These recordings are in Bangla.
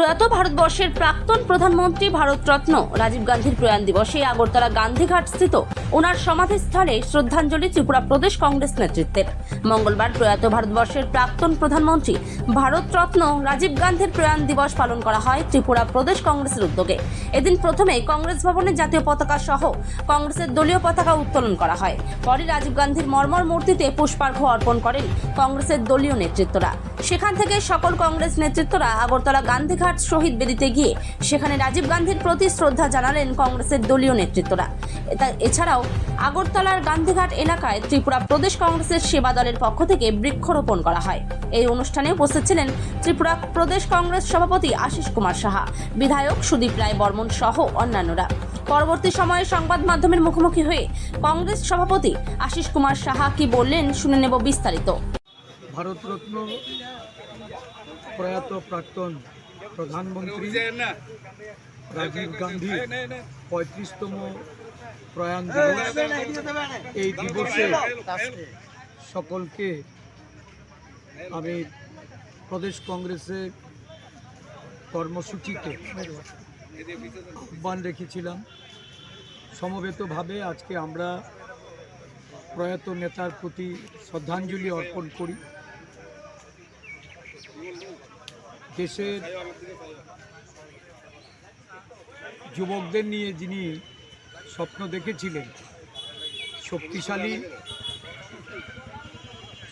প্রয়াত ভারতবর্ষের প্রাক্তন প্রধানমন্ত্রী ভারতরত্ন রাজীব গান্ধীর প্রয়াণ দিবসে আগরতলা গান্ধীঘাট স্থিত ওনার সমাধিস্থলে শ্রদ্ধাঞ্জলি ত্রিপুরা প্রদেশ কংগ্রেস নেতৃত্বের। মঙ্গলবার প্রয়াত ভারতবর্ষের প্রাক্তন প্রধানমন্ত্রী ভারতরত্ন রাজীব গান্ধীর প্রয়াণ দিবস পালন করা হয় ত্রিপুরা প্রদেশ কংগ্রেসের উদ্যোগে। এদিন প্রথমে কংগ্রেস ভবনে জাতীয় পতাকা সহ কংগ্রেসের দলীয় পতাকা উত্তোলন করা হয়। পরে রাজীব গান্ধীর মর্মর মূর্তিতে পুষ্পার্ঘ্য অর্পণ করেন কংগ্রেসের দলীয় নেতৃত্বরা। সেখান থেকে সকল কংগ্রেস নেতৃত্বরা আগরতলা গান্ধীঘাট শহীদ বেদিতে গিয়ে সেখানে রাজীব গান্ধীর প্রতি শ্রদ্ধা জানালেন কংগ্রেসের দলীয় নেতৃত্বরা। এছাড়াও আগরতলার গান্ধীঘাট এলাকায় ত্রিপুরা প্রদেশ কংগ্রেসের সেবা দলের পক্ষ থেকে বৃক্ষরোপণ করা হয়। এই অনুষ্ঠানে উপস্থিত ছিলেন ত্রিপুরা প্রদেশ কংগ্রেস সভাপতি আশিস কুমার সাহা, বিধায়ক সুদীপ রায় বর্মন সহ অন্যান্যরা। পরবর্তী সময়ে সংবাদ মাধ্যমের মুখোমুখি হয়ে কংগ্রেস সভাপতি আশিস কুমার সাহা কি বললেন শুনে নেব বিস্তারিত। ভারতরত্ন প্রয়াত প্রাক্তন প্রধানমন্ত্রী রাজীব গান্ধী পঁয়ত্রিশতম প্রয়াণ দিবস এই দিবসে সকলকে আমি প্রদেশ কংগ্রেসের কর্মসূচিতে আহ্বান রেখেছিলাম। সমবেতভাবে আজকে আমরা প্রয়াত নেতার প্রতি শ্রদ্ধাঞ্জলি অর্পণ করি। দেশের যুবকদের নিয়ে যিনি স্বপ্ন দেখেছিলেন, শক্তিশালী,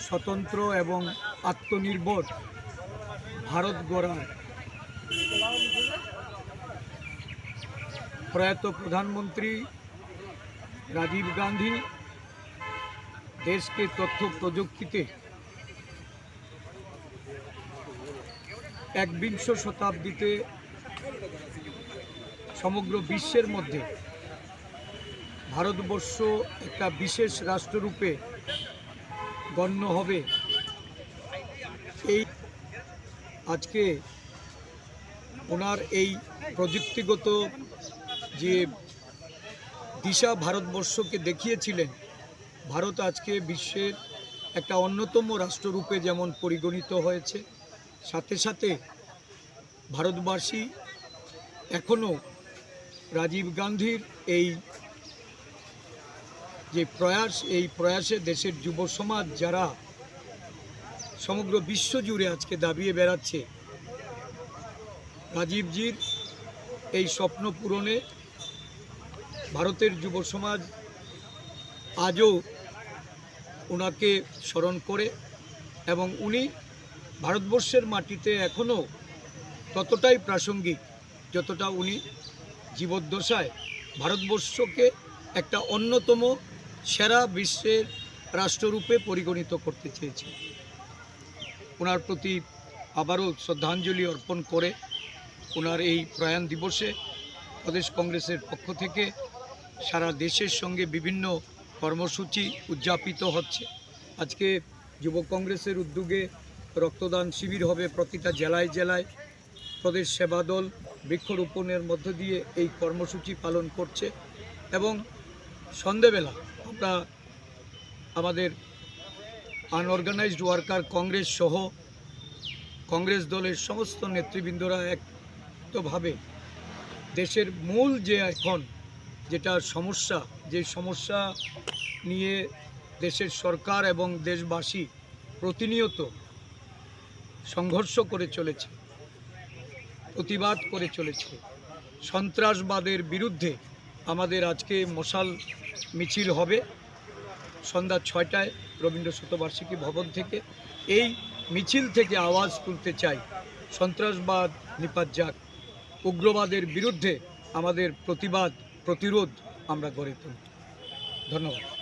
স্বতন্ত্র এবং আত্মনির্ভর ভারত গড়ার প্রয়াত প্রধানমন্ত্রী রাজীব গান্ধী দেশকে তথ্য প্রযুক্তিতে একবিংশ শতাব্দীতে সমগ্র বিশ্বের মধ্যে ভারতবর্ষ একটা বিশেষ রাষ্ট্ররূপে গণ্য হবে। এই আজকে ওনার এই প্রযুক্তিগত যে দিশা ভারতবর্ষকে দেখিয়েছিলেন, ভারত আজকে বিশ্বের একটা অন্যতম রাষ্ট্ররূপে যেমন পরিগণিত হয়েছে। সাথে সাথে ভারতবাসী এখনও রাজীব গান্ধীর এই যে প্রয়াস, এই প্রয়াসে দেশের যুব সমাজ যারা সমগ্র বিশ্ব জুড়ে আজকে দাবিয়ে বেড়াচ্ছে, রাজীবজির এই স্বপ্ন পূরণে ভারতের যুব সমাজ আজও ওনাকে স্মরণ করে এবং উনি ভারতবর্ষের মাটিতে এখনও ততটাই প্রাসঙ্গিক যতটা উনি জীবদ্দশায় ভারতবর্ষকে একটা অন্যতম সেরা বিশ্বের রাষ্ট্ররূপে পরিগণিত করতে চেয়েছে ওনার প্রতি আবারও শ্রদ্ধাঞ্জলি অর্পণ করে ওনার এই প্রয়াণ দিবসে প্রদেশ কংগ্রেসের পক্ষ থেকে সারা দেশের সঙ্গে বিভিন্ন কর্মসূচি উদযাপিত হচ্ছে। আজকে যুব কংগ্রেসের উদ্যোগে রক্তদান শিবির হবে প্রতিটা জেলায় জেলায়। প্রদেশ সেবা দল বৃক্ষরোপণের মধ্য দিয়ে এই কর্মসূচি পালন করছে এবং সন্ধেবেলা আমরা আমাদের আনঅর্গানাইজড ওয়ার্কার কংগ্রেস সহ কংগ্রেস দলের সমস্ত নেতৃবৃন্দরা একভাবে দেশের মূল যে এখন যেটা সমস্যা, যে সমস্যা নিয়ে দেশের সরকার এবং দেশবাসী প্রতিনিয়ত সংঘর্ষ করে চলেছে, প্রতিবাদ করে চলেছে। সন্ত্রাসবাদের বিরুদ্ধে আমাদের আজকে মশাল মিছিল হবে সন্ধ্যা ছয়টায় রবীন্দ্র শতবার্ষিকী ভবন থেকে। এই মিছিল থেকে আওয়াজ তুলতে চাই, সন্ত্রাসবাদ নিপাত যাক, উগ্রবাদের বিরুদ্ধে আমাদের প্রতিবাদ, প্রতিরোধ আমরা গড়ে তুলি ধন্যবাদ।